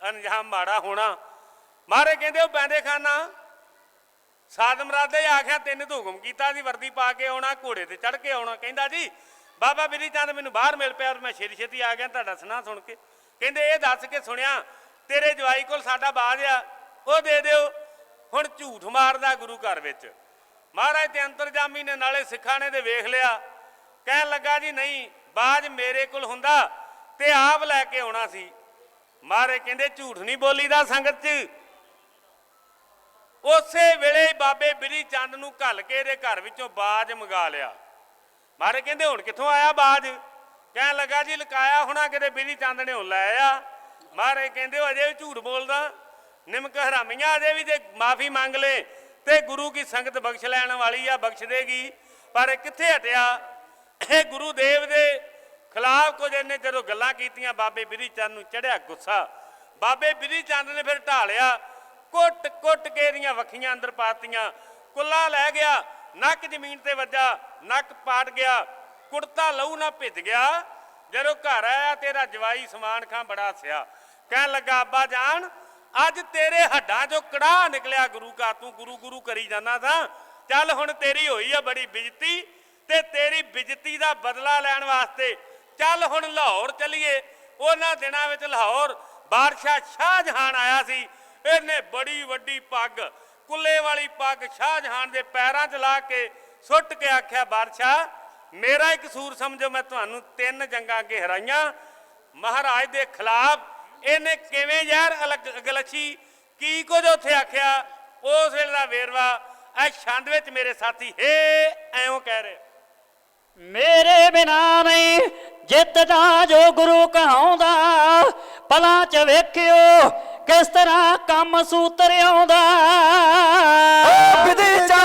Speaker 3: ਅੰਜਾਮ ਮਾੜਾ ਹੋਣਾ। ਮਹਾਰਾਜ ਕਹਿੰਦੇ, ਉਹ ਪੈਂਦੇ ਖਾਨਾ ਸਾਧ ਆਖਿਆ, ਤੈਨੂੰ ਤਾਂ ਹੁਕਮ ਕੀਤਾ ਸੀ, ਵਰਦੀ ਪਾ ਕੇ ਆਉਣਾ, ਘੋੜੇ ਤੇ ਚੜ ਕੇ ਆਉਣਾ। ਕਹਿੰਦਾ ਜੀ, ਬਾਬਾ ਬਿਧੀ ਚੰਦ ਮੈਨੂੰ ਬਾਹਰ ਮਿਲ ਪਿਆ ਔਰ ਮੈਂ ਛੇਤੀ ਛੇਤੀ ਆ ਗਿਆ, ਤੁਹਾਡਾ ਸੁਣਾ ਸੁਣ ਕੇ। ਕਹਿੰਦੇ, ਇਹ ਦੱਸ ਕੇ ਸੁਣਿਆ, ਤੇਰੇ ਜਵਾਈ ਕੋਲ ਸਾਡਾ ਬਾਜ ਆ, ਉਹ ਦੇ ਦਿਓ। ਹੁਣ ਝੂਠ ਮਾਰਦਾ ਗੁਰੂ ਘਰ ਵਿੱਚ। ਮਹਾਰਾਜ ਤੇ ਅੰਤਰਜਾਮੀ ਨੇ ਨਾਲੇ ਸਿੱਖਾਂ ਨੇ ਤੇ ਵੇਖ ਲਿਆ। ਕਹਿਣ ਲੱਗਾ ਜੀ, ਨਹੀਂ, ਬਾਜ ਮੇਰੇ ਕੋਲ ਹੁੰਦਾ ਤੇ ਆਪ ਲੈ ਕੇ ਆਉਣਾ ਸੀ। ਮਹਾਰਾਜ ਕਹਿੰਦੇ, ਝੂਠ ਨਹੀਂ ਬੋਲੀਦਾ ਸੰਗਤ 'ਚ। ਉਸੇ ਵੇਲੇ ਬਾਬੇ ਬਿਰੀ ਚੰਦ ਨੂੰ ਘੱਲ ਕੇ ਇਹਦੇ ਘਰ ਵਿੱਚੋਂ ਬਾਜ ਮੰਗਾ ਲਿਆ। ਮਾਰੇ ਕਹਿੰਦੇ, ਹੁਣ ਕਿੱਥੋਂ ਆਇਆ ਬਾਜ? ਕਹਿਣ ਲੱਗਾ, ਜੀ, ਲਕਾਇਆ ਹੋਣਾ ਕਿਤੇ ਬਿਰੀ ਚੰਦ ਨੇ ਹੁਣ ਲੈ ਆ। ਮਾਰੇ ਕਹਿੰਦੇ, ਉਹ ਅਜੇ ਵੀ ਝੂਠ ਬੋਲਦਾ। ਨਿਮਕ ਹਰਾਮੀਆਂ ਅਜੇ ਵੀ ਜੇ ਮਾਫੀ ਮੰਗ ਲੈ ਤੇ ਗੁਰੂ ਕੀ ਸੰਗਤ ਬਖਸ਼ ਲੈਣ ਵਾਲੀ ਆ, ਬਖਸ਼ ਦੇਗੀ। ਪਰ ਇਹ ਕਿੱਥੇ ਹਟਿਆ? ਇਹ ਗੁਰੂ ਦੇਵ ਦੇ ਖਿਲਾਫ ਕੁਝ ਇਹਨੇ ਜਦੋਂ ਗੱਲਾਂ ਕੀਤੀਆਂ, ਬਾਬੇ ਬਿਰੀ ਚੰਦ ਨੂੰ ਚੜਿਆ ਗੁੱਸਾ। ਬਾਬੇ ਬਿਰੀ ਚੰਦ ਨੇ ਫਿਰ ਢਾਲਿਆ। ਕੁੱਟ ਕੁੱਟ ਕੇ ਇਹਦੀਆਂ ਵੱਖੀਆਂ ਅੰਦਰ ਪਾਤੀਆਂ। ਕੁੱਲਾ ਲੈ ਗਿਆ, ਨੱਕ ਜ਼ਮੀਨ ਤੇ ਵੱਜਾ, ਨੱਕ ਪਾਟ ਗਿਆ, ਕੁੜਤਾ ਲਹੂ ਨਾ ਭਿੱਜ ਗਿਆ। ਜਦੋਂ ਘਰ ਆਇਆ ਤੇਰਾ ਜਵਾਈ ਸਮਾਨ ਖਾਂ ਬੜਾ ਹੱਸਿਆ। ਕਹਿਣ ਲੱਗਾ, ਅੱਬਾ ਜਾਨ, ਅੱਜ ਤੇਰੇ ਹੱਡਾਂ 'ਚੋਂ ਕੜਾਹ ਨਿਕਲਿਆ ਗੁਰੂ ਕਾ ਤੂੰ ਗੁਰੂ ਗੁਰੂ ਕਰੀ ਜਾਂਦਾ ਤਾਂ ਚੱਲ ਹੁਣ ਤੇਰੀ ਹੋਈ ਆ ਬੜੀ ਬਿਜਤੀ ਤੇ ਤੇਰੀ ਬਿਜਤੀ ਦਾ ਬਦਲਾ ਲੈਣ ਵਾਸਤੇ ਚੱਲ ਹੁਣ ਲਾਹੌਰ ਚਲੀਏ। ਉਹਨਾਂ ਦਿਨਾਂ ਵਿੱਚ ਲਾਹੌਰ ਬਾਦਸ਼ਾਹ ਸ਼ਾਹਜਹਾਨ ਆਇਆ ਸੀ। ਇਹਨੇ ਬੜੀ ਵੱਡੀ ਪੱਗ, ਕੁੱਲੇ ਵਾਲੀ ਪੱਗ ਸ਼ਾਹਜਹਾਨ ਦੇ ਪੈਰਾਂ 'ਚ ਲਾ ਕੇ ਸੁੱਟ ਕੇ ਆਖਿਆ, ਬਾਦਸ਼ਾਹ, ਮੇਰਾ ਹੀ ਕਸੂਰ ਸਮਝੋ, ਮੈਂ ਤੁਹਾਨੂੰ ਤਿੰਨ ਜੰਗਾਂ ਅੱਗੇ ਹਰਾਈਆਂ। ਮਹਾਰਾਜ ਦੇ ਖਿਲਾਫ ਇਹਨੇ ਕਿਵੇਂ ਯਾਰ ਗਲਛੀ? ਕੀ ਕੁਝ ਉੱਥੇ ਆਖਿਆ? ਉਸ ਵੇਲੇ ਦਾ ਵੇਰਵਾ ਇਹ ਛੰਦ ਵਿੱਚ ਮੇਰੇ ਸਾਥੀ, ਹੇ, ਐਉਂ ਕਹਿ ਰਹੇ।
Speaker 1: ਮੇਰੇ ਬਿਨਾ ਨਹੀਂ ਜਿੱਤ ਦਾ ਜੋ ਗੁਰੂ ਕਹਾਉਂਦਾ, ਪਲਾ ਚ ਵੇਖਿਓ ਕਿਸ ਤਰ੍ਹਾਂ ਕੰਮ ਸੂਤਰ ਆਉਂਦਾ?
Speaker 2: ਵਿਧੀ ਚੰਦ ਨੂੰ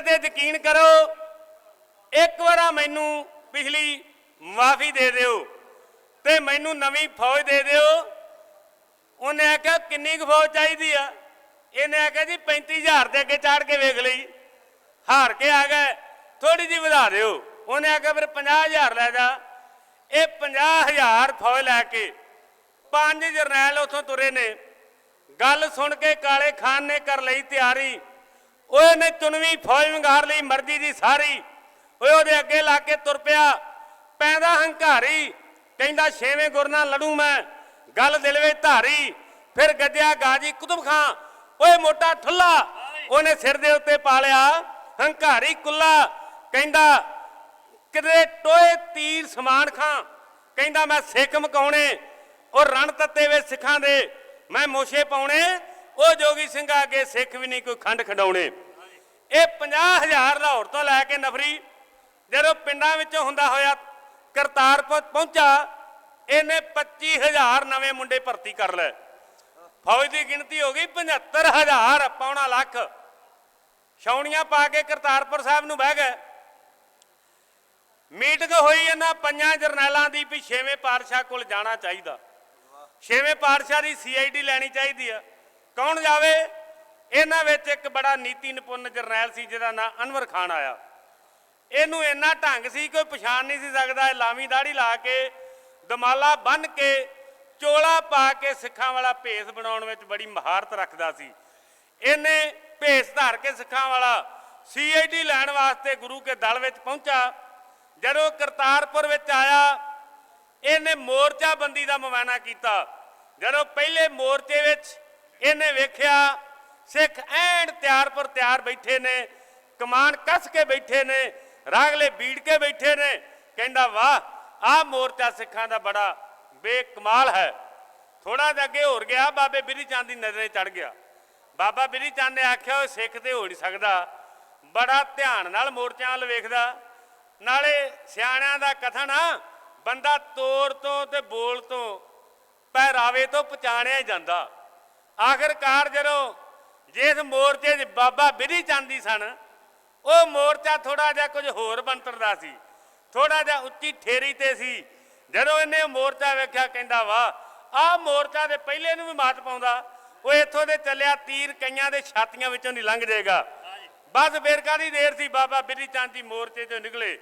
Speaker 2: ਮੇਰੇ ਤੇ
Speaker 3: ਯਕੀਨ ਕਰੋ, ਇੱਕ ਵਾਰਾ ਮੈਨੂੰ ਪਿਛਲੀ ਮਾਫੀ ਦੇ ਦਿਓ ਤੇ ਮੈਨੂੰ ਨਵੀਂ ਫੌਜ ਦੇ ਦਿਓ। ਉਹਨੇ ਆਖਿਆ, ਕਿੰਨੀ ਕੁ ਫੌਜ ਚਾਹੀਦੀ ਆ? ਇਹਨੇ ਆਖਿਆ ਜੀ 35000 ਦੇ ਅੱਗੇ ਚਾੜ ਕੇ ਵੇਖ ਲਈ। ਹਾਰ ਕੇ ਆ ਗਏ ਥੋੜੀ ਜਿਹੀ ਵਧਾ ਦਿਓ। ਉਹਨੇ ਆਖਿਆ, ਫਿਰ 50000 ਲੈ ਜਾ। ਇਹ 50000 ਫੌਜ ਲੈ ਕੇ ਪੰਜ ਜਰਨੈਲ ਉਥੋਂ ਤੁਰੇ ਨੇ। ਗੱਲ ਸੁਣ ਕੇ ਕਾਲੇ ਖਾਨ ਨੇ ਕਰ ਲਈ ਤਿਆਰੀ। ਓਏ ਨੇ ਚੁਣਵੀਂ ਫੌਜ ਵੰਗਾਰ ਲਈ ਮਰਜ਼ੀ ਦੀ ਸਾਰੀ। ਓਏ ਉਹਦੇ ਅੱਗੇ ਲਾ ਕੇ ਤੁਰ ਪਿਆ। ਪੈਂਦਾ ਹੰਕਾਰੀ, ਕਹਿੰਦਾ ਛੇਵੇਂ ਗੁਰ ਨਾਲ ਲੜੂ ਮੈਂ। ਗੱਲ ਦਿਲ ਵਿੱਚ ਧਾਰੀ, ਫਿਰ ਗੱਜਿਆ ਗਾਜੀ ਕੁਤਬ ਖਾਂ। ਓਏ ਮੋਟਾ ਠੁੱਲਾ, ਉਹਨੇ ਸਿਰ ਦੇ ਉੱਤੇ ਪਾ ਲਿਆ। ਹੰਕਾਰੀ ਕੁੱਲਾ, ਕਹਿੰਦਾ, ਕਿਤੇ ਟੋਏ ਤੀਰ ਸਮਾਨ ਖਾਂ? ਕਹਿੰਦਾ, ਮੈਂ ਸਿੱਖ ਮਕਾਉਣੇ ਉਹ ਰਣ ਤੱਤੇ ਵੇ ਸਿੱਖਾਂ ਦੇ। ਮੈਂ ਮੋਸ਼ੇ ਪਾਉਣੇ ਉਹ ਜੋਗੀ ਸਿੰਘਾਂ ਅੱਗੇ ਸਿੱਖ ਵੀ ਨਹੀਂ, ਕੋਈ ਖੰਡ ਖਡਾਉਣੇ। ਇਹ 50000 ਲਾਹੌਰ ਤੋਂ ਲੈ ਕੇ ਨਫਰੀ, ਜਦੋਂ ਪਿੰਡਾਂ ਵਿੱਚੋਂ ਹੁੰਦਾ ਹੋਇਆ ਕਰਤਾਰਪੁਰ ਪਹੁੰਚਾ, ਇਹਨੇ 25000 ਨਵੇਂ ਮੁੰਡੇ ਭਰਤੀ ਕਰ ਲਏ। ਫੌਜ ਦੀ ਗਿਣਤੀ ਹੋ ਗਈ 75000 ਪੌਣਾ ਲੱਖ। ਛਾਉਣੀਆਂ ਪਾ ਕੇ ਕਰਤਾਰਪੁਰ ਸਾਹਿਬ ਨੂੰ ਬਹਿ ਗਏ। ਮੀਟਿੰਗ ਹੋਈ ਇਹਨਾਂ ਪੰਜਾਂ ਜਰਨੈਲਾਂ ਦੀ ਵੀ ਛੇਵੇਂ ਪਾਤਸ਼ਾਹ ਕੋਲ ਜਾਣਾ ਚਾਹੀਦਾ। ਛੇਵੇਂ ਪਾਤਸ਼ਾਹ ਦੀ ਸੀਆਈਡੀ ਲੈਣੀ ਚਾਹੀਦੀ ਆ। ਕੌਣ ਜਾਵੇ? ਇਹਨਾਂ ਵਿੱਚ ਇੱਕ ਬੜਾ ਨੀਤੀ ਨਿਪੁੰਨ ਜਰਨੈਲ ਸੀ, ਜਿਹਦਾ ਨਾਂ ਅਨਵਰ ਖਾਨ ਆਇਆ। ਇਹਨੂੰ ਇੰਨਾ ਢੰਗ ਸੀ, ਕੋਈ ਪਛਾਣ ਨਹੀਂ ਸੀ ਸਕਦਾ। ਇਹ ਲਾਵੀਂ ਦਾੜੀ ਲਾ ਕੇ, ਦਮਾਲਾ ਬੰਨ ਕੇ, ਚੋਲਾ ਪਾ ਕੇ ਸਿੱਖਾਂ ਵਾਲਾ ਭੇਸ ਬਣਾਉਣ ਵਿੱਚ ਬੜੀ ਮਹਾਰਤ ਰੱਖਦਾ ਸੀ। ਇਹਨੇ ਭੇਸ ਧਾਰ ਕੇ ਸਿੱਖਾਂ ਵਾਲਾ ਸੀਆਈਡੀ ਲੈਣ ਵਾਸਤੇ ਗੁਰੂ ਕੇ ਦਲ ਵਿੱਚ ਪਹੁੰਚਾ। ਜਦੋਂ ਕਰਤਾਰਪੁਰ ਵਿੱਚ ਆਇਆ, ਇਹਨੇ ਮੋਰਚਾ ਬੰਦੀ ਦਾ ਮਵਾਨਾ ਕੀਤਾ। ਜਦੋਂ ਪਹਿਲੇ ਮੋਰਚੇ ਵਿੱਚ ਇਹਨੇ ਵੇਖਿਆ, ਸਿੱਖ ਐਨ ਤਿਆਰ ਪਰ ਤਿਆਰ ਬੈਠੇ ਨੇ, ਕਮਾਨ ਕੱਸ ਕੇ ਬੈਠੇ ਨੇ, ਰਾਗਲੇ ਬੀੜ ਕੇ ਬੈਠੇ ਨੇ, ਕਹਿੰਦਾ, ਵਾਹ, ਆਹ ਮੋਰਚਾ ਸਿੱਖਾਂ ਦਾ ਬੜਾ ਬੇਕਮਾਲ ਹੈ। ਥੋੜਾ ਜਿਹਾ ਅੱਗੇ ਹੋਰ ਗਿਆ, ਬਾਬੇ ਬਿਰੀ ਚੰਦ ਦੀ ਨਜ਼ਰੇ ਚੜ ਗਿਆ। ਬਾਬਾ ਬਿਰੀ ਚੰਦ ਨੇ ਆਖਿਆ ਉਹ ਸਿੱਖ ਤੇ ਹੋ ਨਹੀਂ ਸਕਦਾ। ਬੜਾ ਧਿਆਨ ਨਾਲ ਮੋਰਚਿਆਂ ਵੱਲ ਵੇਖਦਾ। ਨਾਲੇ ਸਿਆਣਿਆਂ ਦਾ ਕਥਨ ਆ, ਬੰਦਾ ਤੋਰ ਤੋਂ ਤੇ ਬੋਲ ਤੋਂ, ਪਹਿਰਾਵੇ ਤੋਂ ਪਛਾਣਿਆ ਜਾਂਦਾ। ਆਖਿਰਕਾਰ ਜਦੋਂ ਜਿਸ ਮੋਰਚੇ 'ਚ ਬਾਬਾ ਬਿਧੀ ਚੰਦੀ ਸਨ, ਉਹ ਮੋਰਚਾ ਥੋੜਾ ਜਿਹਾ ਕੁਝ ਹੋਰ ਬੰਤਰਦਾ ਸੀ। ਥੋੜਾ ਜਿਹਾ ਉੱਚੀ ਠੇਰੀ ਤੇ ਸੀ। ਜਦੋਂ ਇਹਨੇ ਮੋਰਚਾ ਵੇਖਿਆ, ਕਹਿੰਦਾ, ਵਾਹ ਆਹ ਮੋਰਚਾ ਦੇ ਪਹਿਲੇ ਨੂੰ ਵੀ ਮਾਤ ਪਾਉਂਦਾ। ਉਹ ਇੱਥੋਂ ਦੇ ਚੱਲਿਆ ਤੀਰ ਕਈਆਂ ਦੇ ਛਾਤੀਆਂ ਵਿੱਚੋਂ ਨਹੀਂ ਲੰਘ ਜਾਏਗਾ। ਬਸ ਫੇਰ ਕਾਦੀ ਦੇਰ ਸੀ? ਬਾਬਾ ਬਿਧੀ ਚੰਦ ਜੀ ਮੋਰਚੇ ਤੋਂ ਨਿਕਲੇ।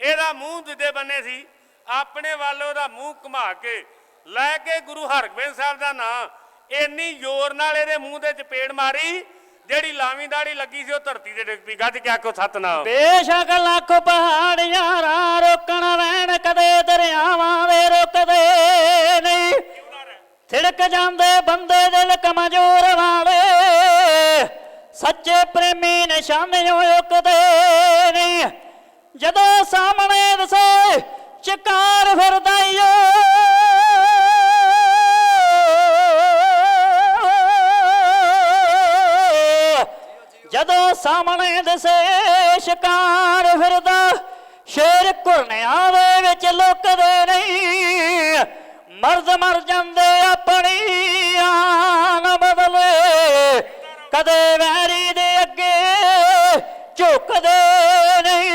Speaker 3: ਇਹਦਾ ਮੂੰਹ ਦੂਜੇ ਬੰਨੇ ਸੀ, ਆਪਣੇ ਵੱਲ ਉਹਦਾ ਮੂੰਹ ਘੁਮਾ ਕੇ ਲੈ ਕੇ ਗੁਰੂ ਹਰਗੋਬਿੰਦ ਸਾਹਿਬ ਦਾ ਨਾਂ ਇੰਨੀ ਜ਼ੋਰ ਨਾਲ ਇਹਦੇ ਮੂੰਹ ਦੇ ਚਪੇੜ ਮਾਰੀ, ਜਿਹੜੀ ਲਾਵੀਂ ਦਾੜੀ ਲੱਗੀ ਸੀ ਉਹ ਧਰਤੀ ਤੇ ਡਿੱਗ ਪਈ, ਗੱਜ ਕੇ ਆਖੋ ਸਤਨਾਮ।
Speaker 1: ਬੇਸ਼ੱਕ ਲੱਖ ਪਹਾੜ ਯਾਰਾ ਰੋਕਣ ਵੈਣ ਕਦੇ ਦਰਿਆਵਾਂ ਦੇ ਰੁਕਦੇ ਨਹੀਂ। ਥਿੜਕ ਜਾਂਦੇ ਬੰਦੇ ਦਿਲ ਕਮਜ਼ੋਰ ਵਾਲੇ, ਸੱਚੇ ਪ੍ਰੇਮੀ ਨਿਸ਼ਾਨੇ ਉਕਦੇ ਨਹੀਂ। ਜਦੋਂ ਸਾਹਮਣੇ ਦਸੇ, ਚਕਾਰ ਫਿਰਦਾ ਓ। ਸਾਹਮਣੇ ਦਿਸੇ ਸ਼ਿਕਾਰ ਫਿਰਦਾ, ਸ਼ੇਰ ਘੁਰਨਿਆਂ ਦੇ ਵਿੱਚ ਲੁਕਦੇ ਨਹੀਂ। ਮਰਦ ਮਰ ਜਾਂਦੇ ਆਪਣੀ ਆਨ ਬਦਲੇ। ਕਦੇ ਵੈਰੀ ਦੇ ਅੱਗੇ ਝੁਕਦੇ ਨਹੀਂ।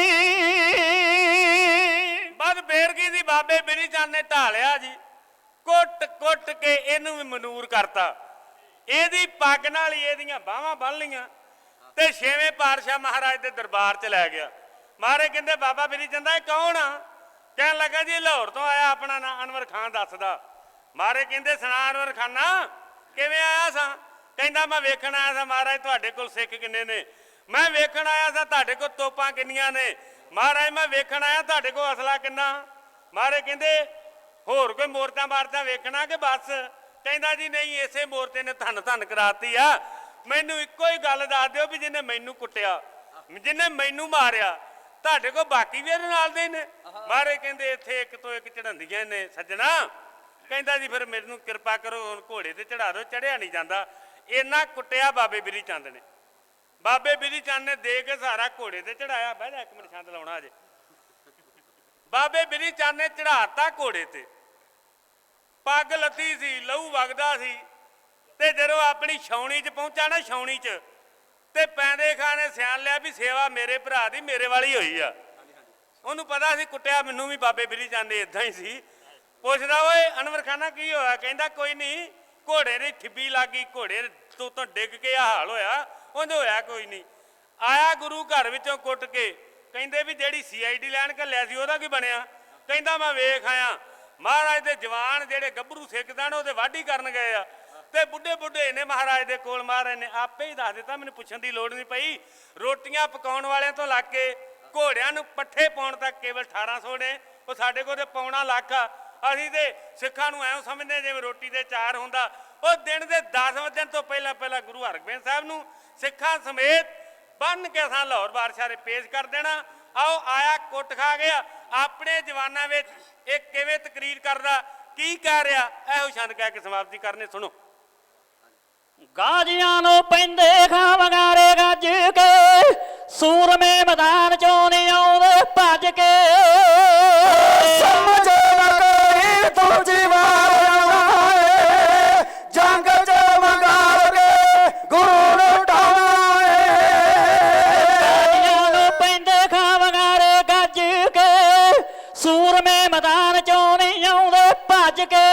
Speaker 3: ਬਸ ਬੇਰਗੀ ਦੀ ਬਾਬੇ ਬਿਰੀ ਚੰਦ ਨੇ ਢਾਲਿਆ ਜੀ। ਕੁੱਟ ਕੁੱਟ ਕੇ ਇਹਨੂੰ ਵੀ ਮਨੂਰ ਕਰਤਾ। ਇਹਦੀ ਪੱਗ ਨਾਲ ਹੀ ਇਹਦੀਆਂ ਬਾਹਾਂ ਬੰਨ ਲੀਆਂ ਤੇ ਛੇਵੇਂ ਪਾਤਸ਼ਾਹ ਮਹਾਰਾਜ ਦੇ ਦਰਬਾਰ 'ਚ ਲੈ ਗਿਆ। ਮਹਾਰਾਜ ਕਹਿੰਦੇ, ਬਾਬਾ ਬਿਰੀ ਚੰਦਾ, ਇਹ ਕੌਣ ਆ? ਕਹਿਣ ਲੱਗਾ, ਜੀ, ਲਾਹੌਰ ਤੋਂ ਆਇਆ ਆਪਣਾ ਨਾਂ ਅਨਵਰ ਖਾਨ ਦੱਸਦਾ। ਮਹਾਰਾਜ ਕਹਿੰਦੇ, ਸੁਣਾ ਅਨਵਰ ਖਾਨਾ, ਕਿਵੇਂ ਆਇਆ ਸਾਂ? ਕਹਿੰਦਾ, ਮੈਂ ਵੇਖਣ ਆਇਆ ਸਾਂ ਮਹਾਰਾਜ, ਤੁਹਾਡੇ ਕੋਲ ਸਿੱਖ ਕਿੰਨੇ ਨੇ? ਮੈਂ ਵੇਖਣ ਆਇਆ ਸਾਂ, ਤੁਹਾਡੇ ਕੋਲ ਤੋਪਾਂ ਕਿੰਨੀਆਂ ਨੇ? ਮਹਾਰਾਜ, ਮੈਂ ਵੇਖਣ ਆਇਆ, ਤੁਹਾਡੇ ਕੋਲ ਅਸਲਾ ਕਿੰਨਾ? ਮਹਾਰਾਜ ਕਹਿੰਦੇ, ਹੋਰ ਕੋਈ ਮੋਰਚਾ ਮਾਰਚਾ ਵੇਖਣਾ ਕਿ ਬਸ? ਕਹਿੰਦਾ, ਜੀ, ਨਹੀਂ, ਇਸੇ ਮੋਰਚੇ ਨੇ ਧੰਨ ਧੰਨ ਕਰਾਤੀ ਆ ਮੈਨੂੰ ਇੱਕੋ ਹੀ ਗੱਲ ਦੱਸ ਦਿਓ ਵੀ ਜਿਹਨੇ ਮੈਨੂੰ ਕੁੱਟਿਆ, ਜਿਹਨੇ ਮੈਨੂੰ ਮਾਰਿਆ, ਤੁਹਾਡੇ ਕੋਲ ਬਾਕੀ ਵੀ ਇਹਦੇ ਨਾਲ ਦੇ ਨੇ। ਮਹਾਰਾਜ ਕਹਿੰਦੇ ਇੱਥੇ ਇੱਕ ਤੋਂ ਇੱਕ ਚੜਾਉਂਦੀਆਂ ਨੇ, ਸੱਜਣਾ। ਕਹਿੰਦਾ ਜੀ ਫਿਰ ਮੈਨੂੰ ਕਿਰਪਾ ਕਰੋ, ਹੁਣ ਘੋੜੇ ਤੇ ਚੜਾ ਦਿਓ ਚੜਿਆ ਨਹੀਂ ਜਾਂਦਾ। ਇੰਨਾ ਕੁੱਟਿਆ ਬਾਬੇ ਬਿਰੀ ਚੰਦ ਨੇ। ਬਾਬੇ ਬਿਰੀ ਚੰਦ ਨੇ ਦੇ ਕੇ ਸਾਰਾ ਘੋੜੇ ਤੇ ਚੜਾਇਆ ਬਹਿ ਜਾ ਇੱਕ ਮਿੰਟ ਛੰਦ ਲਾਉਣਾ ਅਜੇ ਬਾਬੇ ਬਿਰੀ ਚੰਦ ਨੇ ਚੜਾਤਾ ਘੋੜੇ ਤੇ। ਪੱਗ ਲੱਤੀ ਸੀ, ਲਹੂ ਵਗਦਾ ਸੀ। ਤੇ ਜਦੋਂ ਆਪਣੀ ਛਾਉਣੀ 'ਚ ਪਹੁੰਚਾ ਨਾ ਛਾਉਣੀ 'ਚ, ਤੇ ਪੈਂਦੇ ਖਾਨੇ ਸਿਆਣ ਲਿਆ ਵੀ ਸੇਵਾ ਮੇਰੇ ਭਰਾ ਦੀ ਮੇਰੇ ਵਾਲੀ ਹੋਈ ਆ। ਉਹਨੂੰ ਪਤਾ ਸੀ ਕੁੱਟਿਆ, ਮੈਨੂੰ ਵੀ ਬਾਬੇ ਬਿਰੀ ਜਾਂਦੇ ਇਦਾਂ ਹੀ ਸੀ। ਪੁੱਛਦਾ, ਓਏ ਅਨਵਰ ਖਾਨਾ ਕੀ ਹੋਇਆ? ਕਹਿੰਦਾ, ਕੋਈ ਨਹੀਂ, ਘੋੜੇ ਦੀ ਠਿੱਬੀ ਲੱਗ ਗਈ ਘੋੜੇ ਤੋਂ ਤੋਂ ਡਿੱਗ ਕੇ ਆ ਹਾਲ ਹੋਇਆ, ਉਹਦੇ ਹੋਇਆ ਕੋਈ ਨਹੀਂ। ਆਇਆ ਗੁਰੂ ਘਰ ਵਿੱਚੋਂ ਕੁੱਟ ਕੇ, ਕਹਿੰਦੇ ਵੀ ਜਿਹੜੀ ਸੀਆਈਡੀ ਲੈਣ ਘੱਲਿਆ ਸੀ, ਉਹਦਾ ਕੀ ਬਣਿਆ? ਕਹਿੰਦਾ, ਮੈਂ ਵੇਖ ਆਇਆ, ਮਹਾਰਾਜ ਦੇ ਜਵਾਨ ਜਿਹੜੇ ਗੱਭਰੂ ਸਿੱਖਦਾਨ ਉਹਦੇ ਵਾਢੀ ਕਰਨ ਗਏ ਆ। ਤੇ ਬੁੱਢੇ ਬੁੱਢੇ ਨੇ ਮਹਾਰਾਜ ਦੇ ਕੋਲ ਮਹਾਰਾਜ ਨੇ, ਆਪੇ ਹੀ ਦੱਸ ਦਿੱਤਾ, ਮੈਨੂੰ ਪੁੱਛਣ ਦੀ ਲੋੜ ਨਹੀਂ ਪਈ। ਰੋਟੀਆਂ ਪਕਾਉਣ ਵਾਲਿਆਂ ਤੋਂ ਲੱਗ ਕੇ ਘੋੜਿਆਂ ਨੂੰ ਪੱਠੇ ਪਾਉਣ ਤੱਕ ਕੇਵਲ 1800 ਨੇ, ਉਹ ਸਾਡੇ ਕੋਲ ਤੇ ਪੌਣਾ ਲੱਖ ਆ। ਅਸੀਂ ਤੇ ਸਿੱਖਾਂ ਨੂੰ ਐਂ ਸਮਝਦੇ ਜਿਵੇਂ ਰੋਟੀ ਦੇ ਚਾਰ ਹੁੰਦਾ। ਉਹ ਦਿਨ ਦੇ 10 ਵਜੇ ਤੋਂ ਪਹਿਲਾਂ ਪਹਿਲਾਂ ਗੁਰੂ ਹਰਗੋਬਿੰਦ ਸਾਹਿਬ ਨੂੰ ਸਿੱਖਾਂ ਸਮੇਤ ਬੰਨ ਕੇ ਅਸਾਂ ਲਾਹੌਰ ਬਾਦਸ਼ਾਹ ਪੇਸ਼ ਕਰ ਦੇਣਾ। ਆਓ ਆਇਆ ਕੁੱਟ ਖਾ ਗਿਆ। ਆਪਣੇ ਜਵਾਨਾਂ ਵਿੱਚ ਇਹ ਕਿਵੇਂ ਤਕਰੀਰ ਕਰਦਾ, ਕੀ ਕਹਿ ਰਿਹਾ? ਇਹੋ ਛੰਦ ਕਹਿ ਕੇ ਸਮਾਪਤੀ ਕਰਨੇ, ਸੁਣੋ।
Speaker 1: ਗਾਜੀਆਂ ਨੂੰ ਪੈਂਦੇ ਖਾਵਗਾਰੇ ਗੱਜ ਕੇ ਸੂਰਮੇ ਮੈਦਾਨ ਚੋਂ ਨਹੀਂ ਆਉਂਦੇ ਭੱਜ ਕੇ।
Speaker 2: ਸਮਝ ਨਾ ਕੋਈ ਦੂਜੀ ਵਾਰ ਆਉਣਾ ਏ ਜੰਗ ਚ ਮੰਗਾਰ ਕੇ ਗੁਰੂ ਨੂੰ ਢਾਉਣਾ ਏ।
Speaker 1: ਗਾਜੀਆਂ ਨੂੰ ਪੈਂਦੇ ਖਾਵਗਾਰੇ ਗੱਜ ਕੇ ਸੂਰਮੇ ਮੈਦਾਨ ਚੋਂ ਨਹੀਂ ਆਉਂਦੇ ਭੱਜ ਕੇ।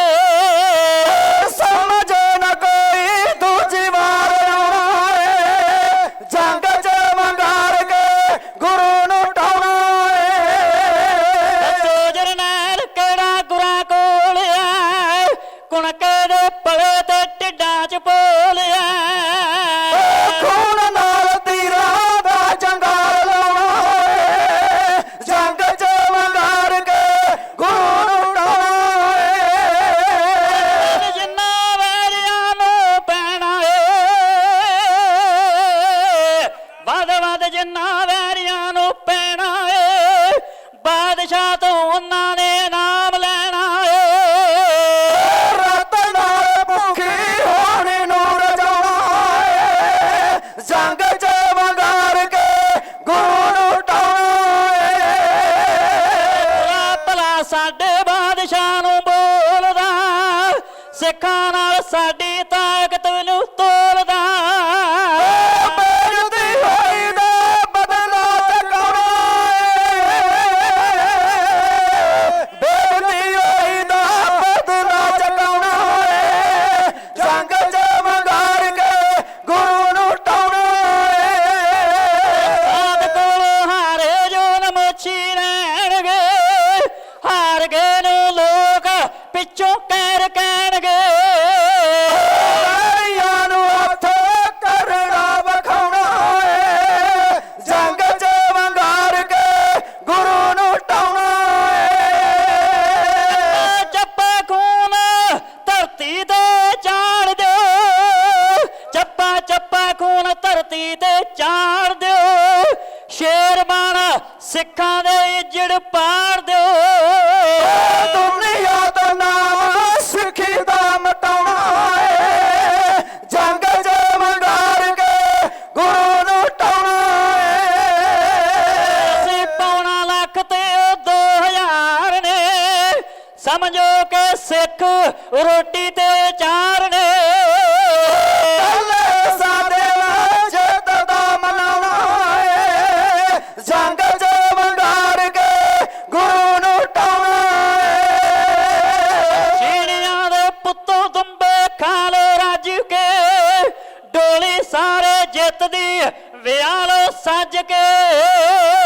Speaker 1: ਵਿਆਹ ਲੋ ਸੱਜ ਕੇ।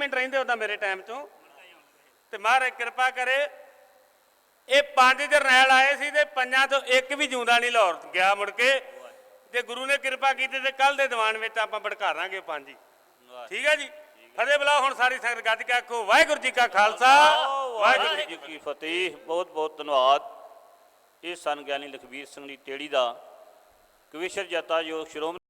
Speaker 3: ਮਿੰਟ ਰਹਿੰਦੇ ਉਹਦਾ ਮੇਰੇ ਟਾਈਮ ਤੋਂ ਤੇ ਮਹਾਰਾਜ ਕਿਰਪਾ ਕਰੇ, ਇਹ ਪੰਜ ਜਰਨੈਲ ਆਏ ਸੀ ਤੇ ਪੰਜਾਂ ਤੋਂ ਇੱਕ ਵੀ ਜਿਉਂਦਾ ਨਹੀਂ ਲਾਹੌਰ ਗਿਆ ਮੁੜ ਕੇ। ਜੇ ਗੁਰੂ ਨੇ ਕਿਰਪਾ ਕੀਤੀ ਤੇ ਕੱਲ ਦੇ ਦੀਵਾਨ ਵਿੱਚ ਆਪਾਂ ਭੜਕਾਰਾਂਗੇ ਪੰਜ ਹੀ ਠੀਕ ਹੈ ਜੀ? ਫਤਿਹ ਬੁਲਾਓ ਹੁਣ ਸਾਰੀ ਸੰਗਤ ਗੱਜ ਕੇ ਆਖੋ, ਵਾਹਿਗੁਰੂ ਜੀ ਕਾ ਖਾਲਸਾ, ਵਾਹਿਗੁਰੂ
Speaker 4: ਜੀ ਕੀ ਫਤਿਹ ਬਹੁਤ ਬਹੁਤ ਧੰਨਵਾਦ। ਇਹ ਸਨ ਗਿਆਨੀ ਲਖਬੀਰ ਸਿੰਘ ਦੀ ਟੇੜੀ ਦਾ ਕਵਿਸ਼ਰ ਜਤਾ ਜੋ ਸ਼੍ਰੋਮਣੀ